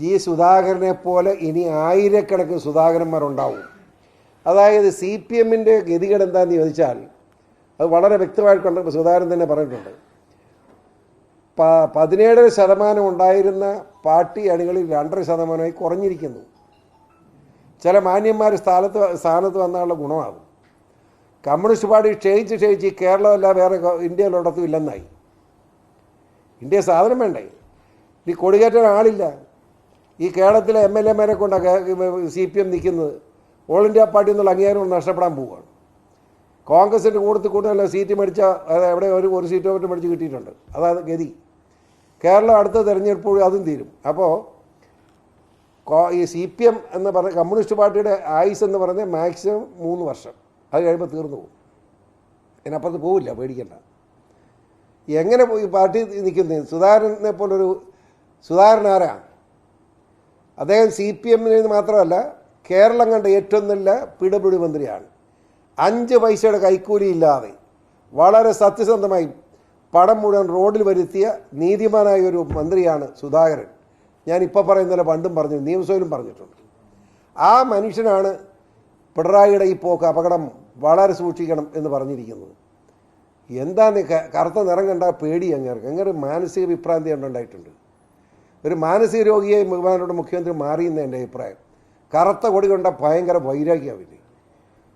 G സുധാകരനെ പോലെ ഇനി ആയിരക്കണക്കിന് സുധാകരന്മാരുണ്ടാവും. അതായത് സി പി എമ്മിന്റെ ഗതികേട് എന്താണെന്ന് ചോദിച്ചാൽ അത് വളരെ വ്യക്തമായിട്ടുണ്ട് സുധാകരൻ തന്നെ പറഞ്ഞിട്ടുണ്ട്. പ പതിനേഴര ശതമാനം ഉണ്ടായിരുന്ന പാർട്ടി അണികളിൽ രണ്ടര ശതമാനമായി കുറഞ്ഞിരിക്കുന്നു. ചില മാന്യന്മാർ സ്ഥാനത്ത് സ്ഥാനത്ത് വന്നാലുള്ള ഗുണമാണ് കമ്മ്യൂണിസ്റ്റ് പാർട്ടി ക്ഷയിച്ച് ക്ഷയിച്ച് ഈ കേരളമല്ല വേറെ ഇന്ത്യയിലൊടത്തും ഇല്ലെന്നായി. ഇന്ത്യ സാധനം വേണ്ടേ? ഈ കൊടികേറ്റാൻ ആളില്ല. ഈ കേരളത്തിലെ എം എൽ എമാരെ കൊണ്ടാണ് സി പി എം നിൽക്കുന്നത് ഓൾ ഇന്ത്യ പാർട്ടി എന്നുള്ള അംഗീകാരം നഷ്ടപ്പെടാൻ പോവുകയാണ് കോൺഗ്രസിന്റെ കൂടുതൽ കൂടുതൽ സീറ്റ് മേടിച്ച എവിടെ ഒരു ഒരു സീറ്റോ മറ്റും മേടിച്ച് കിട്ടിയിട്ടുണ്ട്. അതായത് ഗതി. കേരളം അടുത്ത തിരഞ്ഞെടുപ്പ് അതും തീരും. അപ്പോൾ ഈ സി പി എം എന്ന് പറഞ്ഞ കമ്മ്യൂണിസ്റ്റ് പാർട്ടിയുടെ ആയുസ് എന്ന് പറഞ്ഞാൽ മാക്സിമം മൂന്ന് വർഷം. അത് കഴിയുമ്പോൾ തീർന്നു പോകും. ഇതിനപ്പുറത്ത് പോവില്ല പേടിക്കണ്ട. എങ്ങനെ പോയി പാർട്ടി നിൽക്കുന്നത് സുധാകരനെ പോലൊരു സുധാകരൻ ആരാ? അദ്ദേഹം സി പി എമ്മിന് മാത്രമല്ല കേരളം കണ്ട ഏറ്റവും നല്ല പി ഡബ്ല്യു മന്ത്രിയാണ്. അഞ്ച് പൈസയുടെ കൈക്കൂലി ഇല്ലാതെ വളരെ സത്യസന്ധമായി പടം മുഴുവൻ റോഡിൽ വരുത്തിയ നീതിമാനായ ഒരു മന്ത്രിയാണ് സുധാകരൻ. ഞാൻ ഇപ്പോൾ പറയുന്നില്ല പണ്ടും പറഞ്ഞു നിയമസഭയിലും പറഞ്ഞിട്ടുണ്ട്. ആ മനുഷ്യനാണ് പിണറായിയുടെ ഈ പോക്ക് അപകടം വളരെ സൂക്ഷിക്കണം എന്ന് പറഞ്ഞിരിക്കുന്നത്. എന്താന്ന് കറുത്ത നിറം കണ്ട പേടി അങ്ങേർക്ക്. അങ്ങനെ മാനസിക വിഭ്രാന്തി ഉണ്ടായിട്ടുണ്ട് ഒരു മാനസിക രോഗിയായി ബഹുമാനോട് മുഖ്യമന്ത്രി മാറിയെന്ന് എന്റെ അഭിപ്രായം. കറുത്ത കൊടി കൊണ്ട ഭയങ്കര വൈരാഗ്യമാവില്ല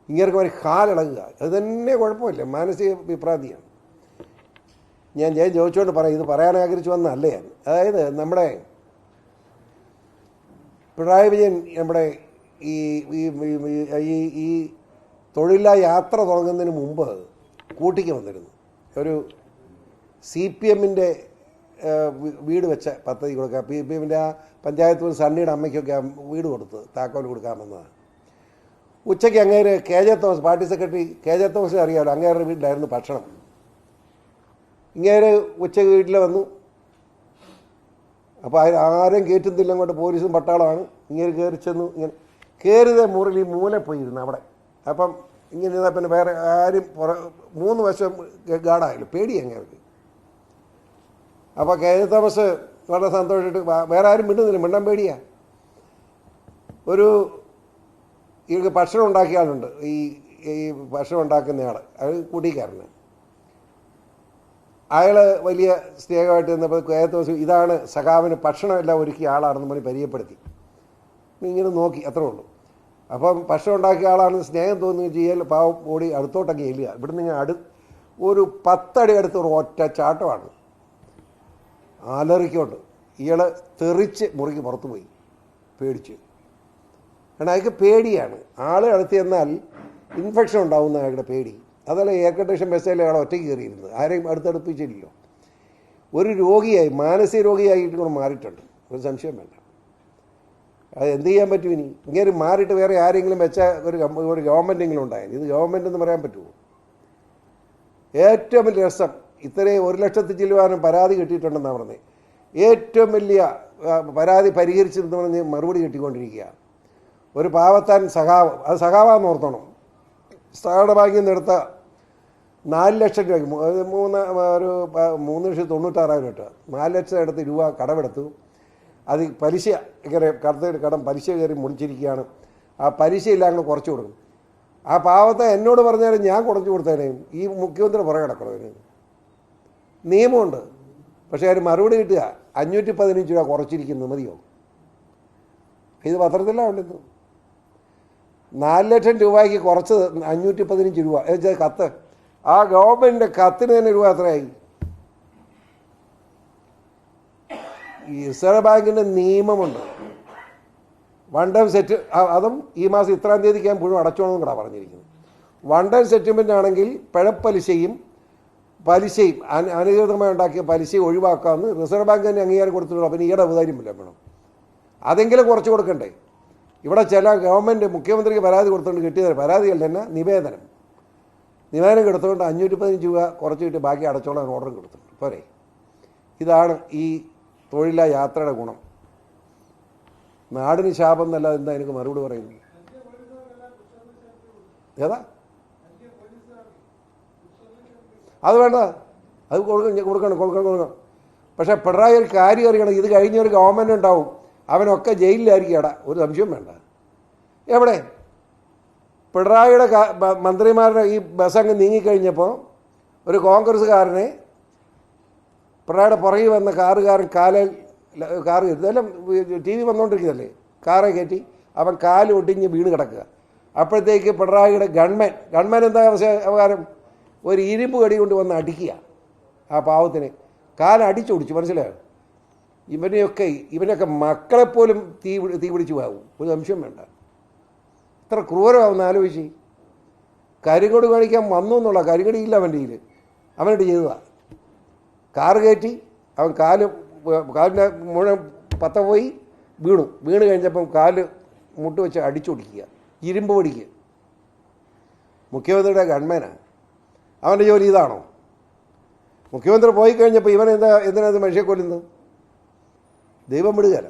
ഇങ്ങനെ ഒരു കാലിളകുക. അത് തന്നെ കുഴപ്പമില്ല. മാനസിക വിഭ്രാന്തിയാണ് ഞാൻ ഞാൻ ചോദിച്ചുകൊണ്ട് പറയാം. ഇത് പറയാൻ ആഗ്രഹിച്ചു വന്നല്ലേ ഞാൻ. അതായത് നമ്മുടെ പിണറായി വിജയൻ നമ്മുടെ ഈ- ഈ ഈ തൊഴിലാ യാത്ര തുടങ്ങുന്നതിന് മുമ്പ് കൂട്ടിക്ക് വന്നിരുന്നു. ഒരു സി പി എമ്മിന്റെ വീട് വെച്ച പദ്ധതി കൊടുക്കുക പി പി എമ്മിന്റെ ആ പഞ്ചായത്ത് സണ്ണിയുടെ അമ്മയ്ക്കൊക്കെ വീട് കൊടുത്ത് താക്കോൽ കൊടുക്കാമെന്നതാണ് ഉച്ചയ്ക്ക് അങ്ങേര് K J Thomas party secretary K J തോമസിനെ അറിയാമല്ലോ അങ്ങേരുടെ വീട്ടിലായിരുന്നു ഭക്ഷണം. ഇങ്ങേര് ഉച്ചയ്ക്ക് വീട്ടിൽ വന്നു. അപ്പോൾ അതിൽ ആരും കയറ്റുന്നില്ല അങ്ങോട്ട് പോലീസും പട്ടാളമാണ്. ഇങ്ങനെ കയറി ചെന്നു ഇങ്ങനെ കയറിയതേ മുറിൽ ഈ മൂല പോയിരുന്നു അവിടെ. അപ്പം ഇങ്ങനെ പിന്നെ വേറെ ആരും പുറ മൂന്ന് വശം ഗാർഡായല്ലോ പേടി അങ്ങേർക്ക്. അപ്പോൾ കെ ജെ തോമസ് വളരെ സന്തോഷമായിട്ട് വേറെ ആരും മിണ്ടുന്നില്ല. മിണ്ടാൻ പേടിയാ. ഒരു ഇവർക്ക് ഭക്ഷണം ഉണ്ടാക്കിയ ആളുണ്ട്. ഈ ഈ ഭക്ഷണം ഉണ്ടാക്കുന്നയാൾ അത് കുടിക്കാരന്. അയാൾ വലിയ സ്നേഹമായിട്ട് നിന്നപ്പോൾ കെ തോമസ് ഇതാണ് സഖാവിന് ഭക്ഷണമെല്ലാം ഒരുക്കിയ ആളാണെന്ന് പറഞ്ഞ് പരിചയപ്പെടുത്തി. ഇങ്ങനെ നോക്കി അത്രേ ഉള്ളൂ. അപ്പം ഭക്ഷണം ഉണ്ടാക്കിയ ആളാണെന്ന് സ്നേഹം തോന്നുകയും ചെയ്യൽ പാവം ഓടി അടുത്തോട്ടൊക്കെ ഇല്ല ഇവിടുന്ന് ഇങ്ങനെ അടു ഒരു പത്തടി അടുത്തൊരു ഒറ്റ ചാട്ടമാണ്. അലറിക്കൊണ്ട് ഇയാൾ തെറിച്ച് മുറിക്ക് പുറത്തു പോയി പേടിച്ച്. കാരണം അയാൾക്ക് പേടിയാണ്. ആൾ അടുത്ത് ചെന്നാൽ ഇൻഫെക്ഷൻ ഉണ്ടാവുന്ന അയാളുടെ പേടി. അതല്ല എയർ കണ്ടീഷൻ ബസ്സിൽ അയാൾ ഒറ്റയ്ക്ക് കയറിയിരുന്നത്. ആരെയും അടുത്തടുപ്പിച്ചില്ലല്ലോ. ഒരു രോഗിയായി മാനസിക രോഗിയായിട്ട് കൂടെ മാറിയിട്ടുണ്ട്. ഒരു സംശയം വേണ്ട. അത് എന്ത് ചെയ്യാൻ പറ്റും ഇനി? ഇങ്ങനെ മാറിയിട്ട് വേറെ ആരെങ്കിലും വെച്ച ഒരു ഒരു ഗവൺമെന്റെങ്കിലും ഉണ്ടായാലും ഇത് ഗവൺമെന്റ് എന്ന് പറയാൻ പറ്റുമോ? ഏറ്റവും വലിയ രസം ഇത്രയും ഒരു ലക്ഷത്തി ചില്ലുവാനും പരാതി കിട്ടിയിട്ടുണ്ടെന്നാണ് പറഞ്ഞത് ഏറ്റവും വലിയ പരാതി പരിഹരിച്ചെന്ന് പറഞ്ഞ് മറുപടി കിട്ടിക്കൊണ്ടിരിക്കുക. ഒരു പാവത്താൻ സഖാവ് അത് സഖാവാന്ന് ഓർത്തണം. സഹകരണ ബാങ്കിൽ നിന്ന് എടുത്ത നാല് ലക്ഷം രൂപയ്ക്ക് മൂന്ന് ഒരു മൂന്ന് ലക്ഷത്തി തൊണ്ണൂറ്റാറായിരം രൂപ നാല് ലക്ഷം എടുത്ത് രൂപ കടമെടുത്തു. അത് പലിശ ഇങ്ങനെ കടത്തിൽ കടം പലിശ കയറി മുടിച്ചിരിക്കുകയാണ് ആ പലിശ ഇല്ലാങ്ങൾ കുറച്ച് കൊടുക്കും. ആ പാവത്തെ എന്നോട് പറഞ്ഞാലും ഞാൻ കുറച്ച് കൊടുത്തേനേയും. ഈ മുഖ്യമന്ത്രി പുറകെ കിടക്കണം അതിന് നിയമമുണ്ട്. പക്ഷേ അവർ മറുപടി കിട്ടുക. അഞ്ഞൂറ്റി പതിനഞ്ച് രൂപ കുറച്ചിരിക്കുന്നു. മതിയോ? ഇത് പത്രത്തിലാണ് ഉണ്ടെന്ന് നാല് ലക്ഷം രൂപയ്ക്ക് കുറച്ചത് അഞ്ഞൂറ്റി പതിനഞ്ച് രൂപ വെച്ചാൽ കത്ത്. ആ ഗവൺമെന്റിന്റെ കത്തിന് തന്നെ രൂപ ഈ റിസർവ് ബാങ്കിന്റെ നിയമമുണ്ട്. വൺ ടൈം സെറ്റ് അതും ഈ മാസം ഇത്രാം തീയതിക്ക് ഞാൻ മുഴുവൻ കൂടെ പറഞ്ഞിരിക്കുന്നത്. വൺ ടൈം സെറ്റിൽമെന്റ് ആണെങ്കിൽ പിഴപ്പലിശയും പലിശയും അനധികൃതമായി ഉണ്ടാക്കിയ പലിശയും ഒഴിവാക്കാമെന്ന് റിസർവ് ബാങ്ക് തന്നെ അംഗീകാരം കൊടുത്തിട്ടുള്ളൂ അപ്പം ഈയുടെ ഔദാര്യമില്ല വേണം. അതെങ്കിലും കുറച്ച് കൊടുക്കണ്ടേ? ഇവിടെ ചില ഗവൺമെന്റ് മുഖ്യമന്ത്രിക്ക് പരാതി കൊടുത്തുകൊണ്ട് കിട്ടിയത് പരാതിയല്ല തന്നെ നിവേദനം. നിവേദനം കൊടുത്തുകൊണ്ട് അഞ്ഞൂറ്റി പതിനഞ്ച് രൂപ കുറച്ച് കിട്ടി ബാക്കി അടച്ചോളാൻ ഓർഡർ കൊടുത്തിട്ടുണ്ട്. പോരെ? ഇതാണ് ഈ തൊഴില യാത്രയുടെ ഗുണം. നാടിന് ശാപം എന്നല്ലാതെ എന്താ എനിക്ക് മറുപടി പറയുന്നത്? ഏതാ? അത് വേണ്ട. അത് കൊടുക്കണം കൊടുക്കണം കൊടുക്കണം കൊടുക്കണം. പക്ഷേ പിണറായി ഒരു കാര്യം അറിയണം. ഇത് കഴിഞ്ഞ ഒരു ഗവൺമെന്റ് ഉണ്ടാവും. അവനൊക്കെ ജയിലിലായിരിക്കും ഇട ഒരു സംശയം വേണ്ട. എവിടെ? പിണറായിയുടെ മന്ത്രിമാരുടെ ഈ ബസ് അങ്ങ് നീങ്ങിക്കഴിഞ്ഞപ്പോൾ ഒരു കോൺഗ്രസ്സുകാരനെ പിണറായിയുടെ പുറകിൽ വന്ന കാറുകാരൻ കാലിൽ കാറ് ഇതെല്ലാം ടി വി വന്നുകൊണ്ടിരിക്കുന്നതല്ലേ കാറെ കയറ്റി. അവൻ കാൽ ഒടിഞ്ഞ് വീണ് കിടക്കുക. അപ്പോഴത്തേക്ക് പിണറായിയുടെ ഗൺമാൻ ഗൺമാൻ എന്താ അവകാരം? ഒരു ഇരുമ്പ് കടി കൊണ്ട് വന്ന് അടിക്കുക ആ പാവത്തിന്. കാലടിച്ചു അടിച്ചൊടിച്ചു മനസ്സിലായോ? ഇവനെയൊക്കെ ഇവനൊക്കെ മക്കളെപ്പോലും തീ തീ പിടിച്ചു പോകും ഒരു സംശയം വേണ്ട. ഇത്ര ക്രൂരമാവുന്ന ആലോചിച്ച് കരികൊടി കാണിക്കാൻ വന്നു എന്നുള്ള കരികടി ഇല്ല അവന്റെ കയ്യിൽ അവനോട് ചെയ്തതാണ് കാറ് കയറ്റി അവൻ കാൽ കാലിന്റെ മുഴുവൻ പത്ത പോയി വീണു. വീണ് കഴിഞ്ഞപ്പം കാൽ മുട്ട് വെച്ച് അടിച്ചൊടിക്കുക ഇരുമ്പ് പൊടിക്കുക. മുഖ്യമന്ത്രിയുടെ ഗൺമാനാണ്. അവന്റെ ജോലി ഇതാണോ? മുഖ്യമന്ത്രി പോയി കഴിഞ്ഞപ്പോൾ ഇവൻ എന്താ എന്തിനാ ഇത് മനുഷ്യയെ കൊല്ലുന്നത്? ദൈവം വിടുകയല്ല.